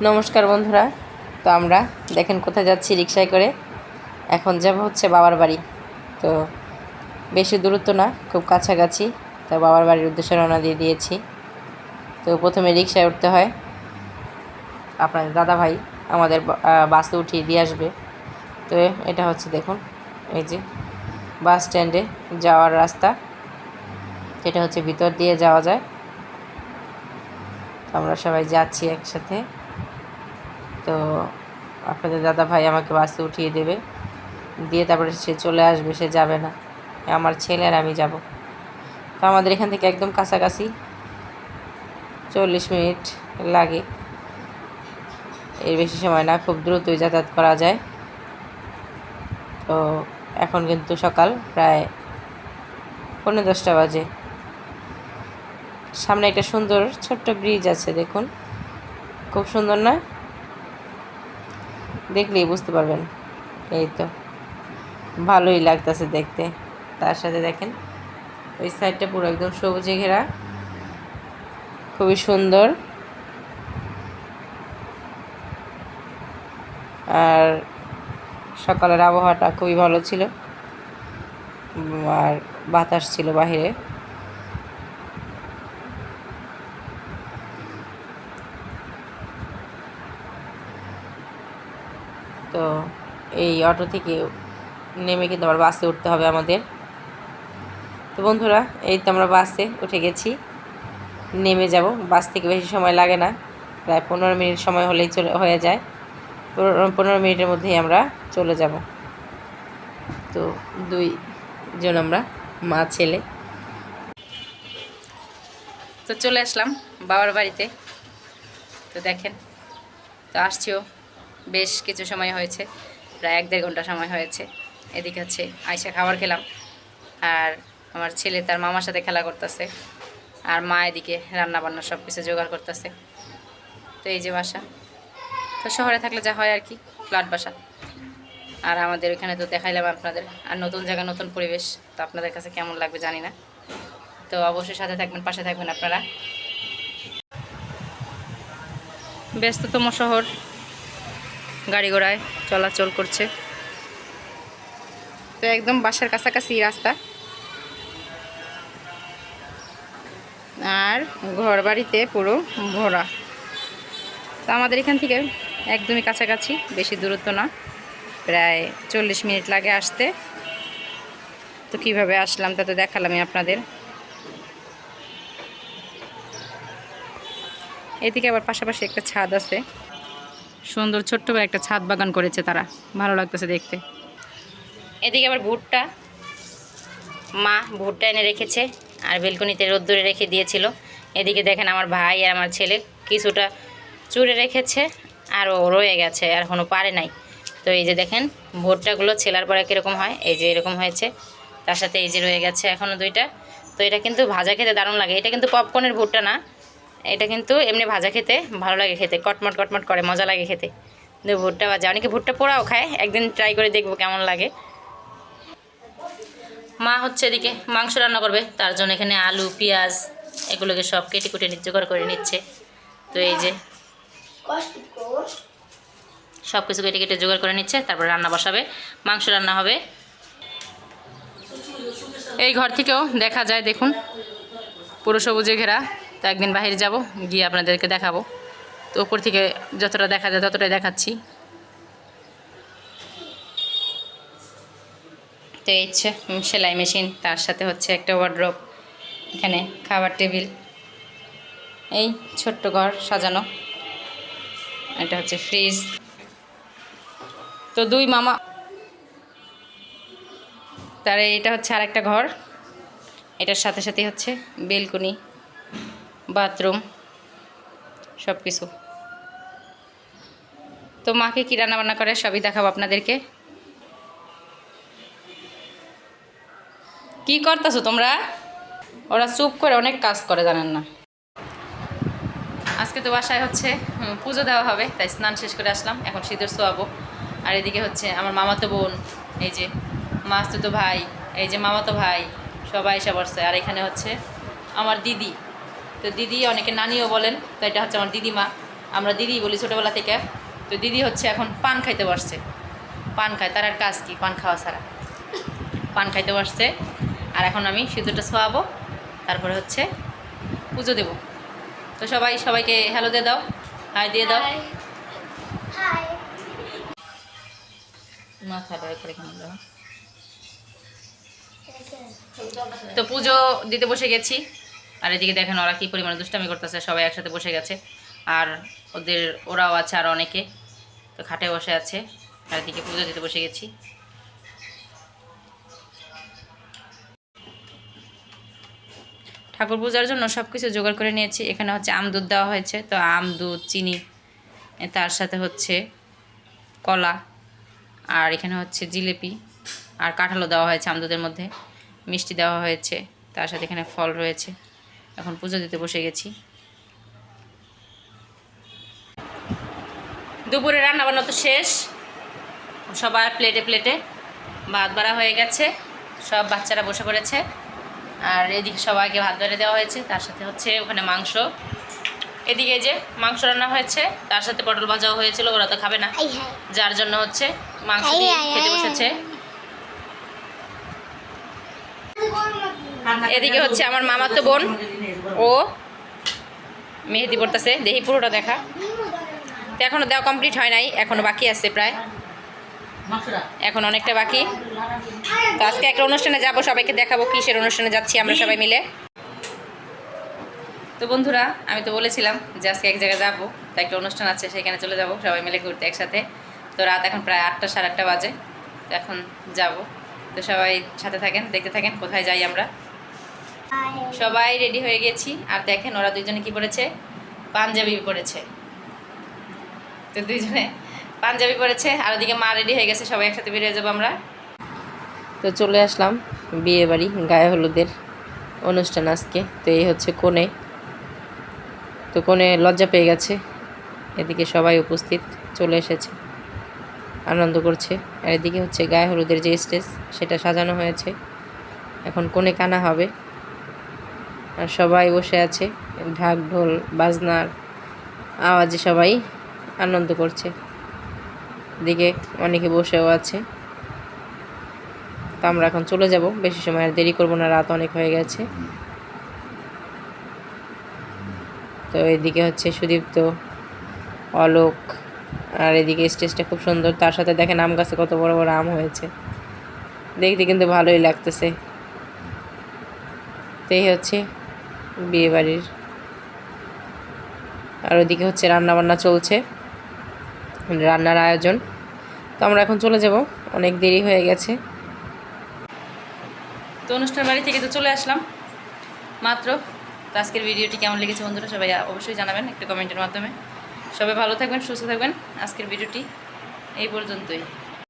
নমস্কার বন্ধুরা, তো আমরা দেখেন কোথায় যাচ্ছি রিক্সায় করে। এখন যাব হচ্ছে বাবার বাড়ি। তো বেশি দূরত্ব না, খুব কাছাকাছি। তো বাবার বাড়ির উদ্দেশ্যে রওনা দিয়ে দিয়েছি। তো প্রথমে রিক্সায় উঠতে হয়। আপনাদের দাদা ভাই আমাদের বাসে উঠিয়ে দিয়ে আসবে। তো এটা হচ্ছে দেখুন, এই যে বাস স্ট্যান্ডে যাওয়ার রাস্তা। এটা হচ্ছে ভিতর দিয়ে যাওয়া যায়। আমরা সবাই যাচ্ছি একসাথে। তো আপনাদের দাদা ভাই আমাকে বাসে উঠিয়ে দেবে। দিয়ে তারপরে সে চলে আসবে, সে যাবে না। আমার ছেলে আর আমি যাব। তো আমাদের এখান থেকে একদম কাছাকাছি, চল্লিশ মিনিট লাগে। এর বেশি সময় না, খুব দ্রুতই যাতায়াত করা যায়। তো এখন কিন্তু সকাল প্রায় পনেরো দশটা বাজে। সামনে একটা সুন্দর ছোট্ট ব্রিজ আছে, দেখুন। খুব সুন্দর না? দেখলেই বুঝতে পারবেন। এই তো। ভালোই লাগতেছে দেখতে। তার সাথে দেখেন, ওই সাইডটা পুরো একদম সবুজে ঘেরা। খুবই সুন্দর। আর সকালের আবহাওয়াটা খুবই ভালো ছিল। আর বাতাস ছিল বাহিরে। তো এই অটো থেকে নেমে কিন্তু আবার বাসে উঠতে হবে আমাদের। তো বন্ধুরা, এই তো আমরা বাসে উঠে গেছি। নেমে যাব। বাস থেকে বেশি সময় লাগে না। প্রায় পনেরো মিনিট সময় হলেই চলে, হয়ে যায়। পনেরো মিনিটের মধ্যেই আমরা চলে যাব। তো দুই জন আমরা, মা, ছেলে। তো চলে আসলাম বাবার বাড়িতে। তো দেখেন, তো আসছিও বেশ কিছু সময় হয়েছে, প্রায় এক দেড় ঘণ্টা সময় হয়েছে। এদিকে হচ্ছে আইসা খাবার খেলাম আর আমার ছেলে তার মামার সাথে খেলা করতেছে আর মা এদিকে রান্না বান্না সব কিছু জোগাড় করতেছে। তো এই যে বাসা। তো শহরে থাকলে যা হয় আর কি, ফ্ল্যাট বাসা। আর আমাদের এখানে তো দেখাইলাম আপনাদের, আর নতুন জায়গা, নতুন পরিবেশ, তো আপনাদের কাছে কেমন লাগবে জানি না। তো অবশ্যই সাথে থাকবেন, পাশে থাকবেন আপনারা। ব্যস্ততম শহর গাড়ি ঘোড়ায় চলাচল করছে। তো একদম বাসার কাছাকাছি রাস্তা। আর ঘর বাড়িতে পুরো ভরা। তো আমাদের এখান থেকে একদমই কাছাকাছি, বেশি দূরত্ব না। প্রায় চল্লিশ মিনিট লাগে আসতে। তো কীভাবে আসলাম তা তো দেখালামই আপনাদের। এদিকে আবার পাশাপাশি একটা ছাদ আছে। সুন্দর ছোট্ট করে একটা ছাদ বাগান করেছে তারা। ভালো লাগতেছে দেখতে। এদিকে আবার ভুট্টা। মা ভুট্টা এনে রেখেছে আর বেলকনিতে রোদ্দুরে রেখে দিয়েছিল। এদিকে দেখেন আমার ভাই আর আমার ছেলে কিছুটা চুড়ে রেখেছে আর ও রয়ে গেছে, আর এখনও পারে নাই। তো এই যে দেখেন ভুট্টাগুলো ছেলার পরে কীরকম হয়, এই যে এরকম হয়েছে। তার সাথে এই যে রয়ে গেছে এখনও দুইটা। তো এটা কিন্তু ভাজা খেতে দারুণ লাগে। এটা কিন্তু পপকর্নের ভুট্টা না। এটা কিন্তু এমনি ভাজা খেতে ভালো লাগে খেতে, কটমট কটমট করে, মজা লাগে খেতে। কিন্তু ভুট্টা ভাজা, অনেকে ভুট্টা পোড়াও খায়, একদিন ট্রাই করে দেখব কেমন লাগে। মা হচ্ছে এদিকে মাংস রান্না করবে, তার জন্য এখানে আলু, পেঁয়াজ, এগুলোকে সব কেটে কুটে জোগাড় করে নিচ্ছে। তো এই যে সব কিছু কেটে কেটে জোগাড় করে নিচ্ছে, তারপর রান্না বসাবে, মাংস রান্না হবে। এই ঘর থেকেও দেখা যায়, দেখুন, পুরো সবুজে ঘেরা। তো একদিন বাইরে যাব, গিয়ে আপনাদেরকে দেখাবো। তো উপর থেকে যতটা দেখা যায় ততটাই দেখাচ্ছি। তো এই সেলাই মেশিন, তার সাথে হচ্ছে একটা ওয়ার্ড্রপ এখানে খাবার টেবিল। এই ছোট্ট ঘর সাজানো। এটা হচ্ছে ফ্রিজ তো দুই মামা, তার এটা হচ্ছে আর একটা ঘর। এটার সাথে সাথে হচ্ছে বেলকনি। বাথরুম সব কিছু তো মাকে কী রান্নাবান্না করে? সবই দেখাবো আপনাদেরকে। কি করতেছো তোমরা? ওরা চুপ করে অনেক কাজ করে, জানেন না। আজকে তো বাসায় হচ্ছে পুজো দেওয়া হবে, তাই স্নান শেষ করে আসলাম। এখন সিঁদুর সোয়াবো আর এদিকে হচ্ছে আমার মামাতো বোন, এই যে মাস্তুতো ভাই, এই যে মামাতো ভাই, সবাই এসে বসছে। আর এখানে হচ্ছে আমার দিদি। তো দিদি অনেকে নানিও বলেন তো এটা হচ্ছে আমার দিদিমা আমরা দিদি বলি ছোটোবেলা থেকে। তো দিদি হচ্ছে এখন পান খাইতে বসছে। পান খায় তার আর কাজ কি? পান খাওয়া ছাড়া। পান খাইতে বসছে আর এখন আমি সিঁদুরটা ছোয়াবো তারপরে হচ্ছে পুজো দেব। তো সবাই সবাইকে হ্যালো দিয়ে দাও হাই দিয়ে দাও। মাথা করে দাও তো পুজো দিতে বসে গেছি। আর এদিকে দেখেন ওরা কী পরিমাণে দুষ্টামি করতেছে, সবাই একসাথে বসে গেছে। আর ওদের, ওরাও আছে আর অনেকে। তো খাটে বসে আছে। আর এদিকে পুজো দিতে বসে গেছি। ঠাকুর পূজার জন্য সব কিছু জোগাড় করে নিয়েছি। এখানে হচ্ছে আম দুধ দেওয়া হয়েছে। তো আম, দুধ, চিনি তার সাথে হচ্ছে কলা, আর এখানে হচ্ছে জিলিপি, আর কাঁঠালও দেওয়া হয়েছে আম দুধের মধ্যে। মিষ্টি দেওয়া হয়েছে। তার সাথে এখানে ফল রয়েছে। এখন পুজো দিতে বসে গেছি। দুপুরে রান্না বান্না তো শেষ। সবার প্লেটে প্লেটে ভাত বাড়া হয়ে গেছে। সব বাচ্চারা বসে পড়েছে। আর এদিকে সবাইকে ভাত বেড়ে দেওয়া হয়েছে। তার সাথে হচ্ছে ওখানে মাংস। এদিকে যে মাংস রান্না হয়েছে তার সাথে পটল ভাজাও হয়েছিল ওরা তো খাবে না। যার জন্য হচ্ছে মাংস খেতে বসেছে। এদিকে হচ্ছে আমার মামাতো বোন। ও মেহেদি পড়তেছে, দেখি পুরোটা দেখা। তো এখনও দেওয়া কমপ্লিট হয় নাই, এখনও বাকি আছে প্রায়। এখন অনেকটা বাকি। তো আজকে একটা অনুষ্ঠানে যাব, সবাইকে দেখাবো কিসের অনুষ্ঠানে যাচ্ছি আমরা সবাই মিলে। তো বন্ধুরা, আমি তো বলেছিলাম যে আজকে এক জায়গায় যাব, তো একটা অনুষ্ঠান আছে, সেখানে চলে যাব, সবাই মিলে ঘুরতে একসাথে। তো রাত এখন প্রায় আটটা, সাড়ে আটটা বাজে, তো এখন যাব। তো সবাই সাথে থাকেন, দেখতে থাকেন, কোথায় যাই আমরা। সবাই রেডি হয়ে গেছি। আর দেখেন, ওরা দুইজনে কি পড়েছে? পাঞ্জাবি পড়েছে। তো দুইজনে পাঞ্জাবি পড়েছে। আর ওদিকে মা রেডি হয়ে গেছে, সবাই একসাথে বেরিয়ে যাব আমরা। তো চলে আসলাম বিয়ে বাড়ি, গায়ে হলুদের অনুষ্ঠান আজকে। তো এই হচ্ছে কোণে। তো কোণে লজ্জা পেয়ে গেছে। এদিকে সবাই উপস্থিত, চলে এসেছে। আনন্দ করছে। আর এদিকে হচ্ছে গায়ে হলুদের যে স্টেজ, সেটা সাজানো হয়েছে। এখন কোণে কানা হবে। সবাই বসে আছে, ঢাক, ঢোল, বাজনার আওয়াজে সবাই আনন্দ করছে। এদিকে অনেকে বসেও আছে। তো আমরা এখন চলে যাব, বেশি সময় আর দেরি করব না, রাত অনেক হয়ে গেছে। তো এদিকে হচ্ছে সুদীপ্ত, অলোক, আর এদিকে স্টেজটা খুব সুন্দর, তার সাথে দেখেন আম গাছে কত বড় বড় আম হয়েছে। দেখতে কিন্তু ভালোই লাগতেছে। তো এই হচ্ছে বিয়ে বাড়ির আর ওদিকে হচ্ছে রান্না বান্না চলছে, রান্নার আয়োজন। তো আমরা এখন চলে যাব, অনেক দেরি হয়ে গেছে। তো অনুষ্ঠান বাড়ি থেকে তো চলে আসলাম, মাত্র। তো আজকের ভিডিওটি কেমন লেগেছে বন্ধুরা সবাই অবশ্যই জানাবেন একটা কমেন্টের মাধ্যমে। সবাই ভালো থাকবেন, সুস্থ থাকবেন। আজকের ভিডিওটি এই পর্যন্তই।